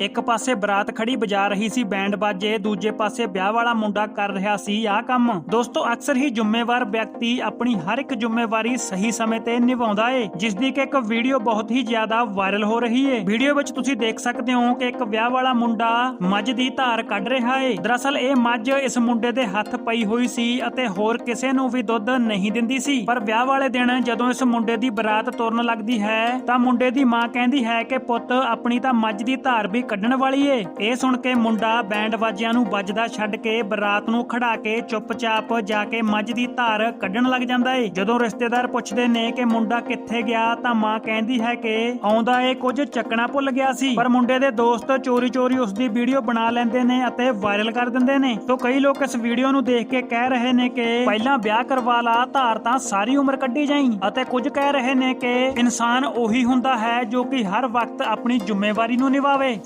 ਇੱਕ ਪਾਸੇ ਬਰਾਤ ਖੜੀ ਬਜਾ ਰਹੀ ਸੀ ਬੈਂਡ ਬਾਜੇ, ਦੂਜੇ ਪਾਸੇ ਵਿਆਹ ਵਾਲਾ ਮੁੰਡਾ ਕਰ ਰਿਹਾ ਸੀ ਆਹ ਕੰਮ। ਦੋਸਤੋ, ਅਕਸਰ ਹੀ ਜ਼ਿੰਮੇਵਾਰ ਵਿਅਕਤੀ ਆਪਣੀ ਹਰ ਇੱਕ ਜ਼ਿੰਮੇਵਾਰੀ ਸਹੀ ਸਮੇਂ ਤੇ ਨਿਭਾਉਂਦਾ ਏ ਜਿਸ ਦੀ ਕਿ ਇੱਕ ਵੀਡੀਓ ਬਹੁਤ ਹੀ ਜ਼ਿਆਦਾ ਵਾਇਰਲ ਹੋ ਰਹੀ ਏ। ਵੀਡੀਓ ਵਿੱਚ ਤੁਸੀਂ ਦੇਖ ਸਕਦੇ ਹੋ ਕਿ ਇੱਕ ਵਿਆਹ ਵਾਲਾ ਮੁੰਡਾ ਮੱਝ ਦੀ ਧਾਰ ਕੱਢ ਰਿਹਾ ਏ। ਦਰਅਸਲ, ਇਹ ਮੱਝ ਇਸ ਮੁੰਡੇ ਦੇ ਹੱਥ ਪਈ ਹੋਈ ਸੀ ਅਤੇ ਹੋਰ ਕਿਸੇ ਨੂੰ ਵੀ ਦੁੱਧ ਨਹੀਂ ਦਿੰਦੀ ਸੀ। ਪਰ ਵਿਆਹ ਵਾਲੇ ਦਿਨ ਜਦੋਂ ਇਸ ਮੁੰਡੇ ਦੀ ਬਰਾਤ ਤੁਰਨ ਲੱਗਦੀ ਹੈ, ਤਾਂ ਮੁੰਡੇ ਦੀ ਮਾਂ ਕਹਿੰਦੀ ਹੈ ਕਿ ਪੁੱਤ, ਆਪਣੀ ਤਾਂ ਮੱਝ ਦੀ ਧਾਰ ਵੀ ਕੱਢਣ ਵਾਲੀ ਏ। ਇਹ ਸੁਣ ਕੇ ਮੁੰਡਾ ਬੈਂਡ ਵਾਜਿਆਂ ਨੂੰ ਵੱਜਦਾ ਛੱਡ ਕੇ, ਬਰਾਤ ਨੂੰ ਖੜਾ ਕੇ ਚੁੱਪਚਾਪ ਜਾ ਕੇ ਮੱਝ ਦੀ ਧਾਰ ਕੱਢਣ ਲੱਗ ਜਾਂਦਾ ਏ। ਜਦੋਂ ਰਿਸ਼ਤੇਦਾਰ ਪੁੱਛਦੇ ਨੇ ਕਿ ਮੁੰਡਾ ਕਿੱਥੇ ਗਿਆ, ਤਾਂ ਮਾਂ ਕਹਿੰਦੀ ਹੈ ਕਿ ਆਉਂਦਾ ਏ ਕੁਝ ਚੱਕਣਾ ਭੁੱਲ ਗਿਆ ਸੀ। ਪਰ ਮੁੰਡੇ ਦੇ ਦੋਸਤ ਚੋਰੀ-ਚੋਰੀ ਉਸ ਦੀ ਵੀਡੀਓ ਬਣਾ ਲੈਂਦੇ ਨੇ ਅਤੇ ਵਾਇਰਲ ਕਰ ਦਿੰਦੇ ਨੇ। ਤੋਂ ਕਈ ਲੋਕ ਇਸ ਵੀਡੀਓ ਨੂੰ ਦੇਖ ਕੇ ਕਹਿ ਰਹੇ ਨੇ ਕਿ ਪਹਿਲਾਂ ਵਿਆਹ ਕਰਵਾ ਲਾ, ਧਾਰ ਤਾਂ ਸਾਰੀ ਉਮਰ ਕੱਢੀ ਜਾਈ। ਅਤੇ ਕੁਝ ਕਹਿ ਰਹੇ ਨੇ ਕਿ ਇਨਸਾਨ ਉਹੀ ਹੁੰਦਾ ਹੈ ਜੋ ਕਿ ਹਰ ਵਕਤ ਆਪਣੀ ਜ਼ਿੰਮੇਵਾਰੀ ਨੂੰ ਨਿਭਾਵੇ।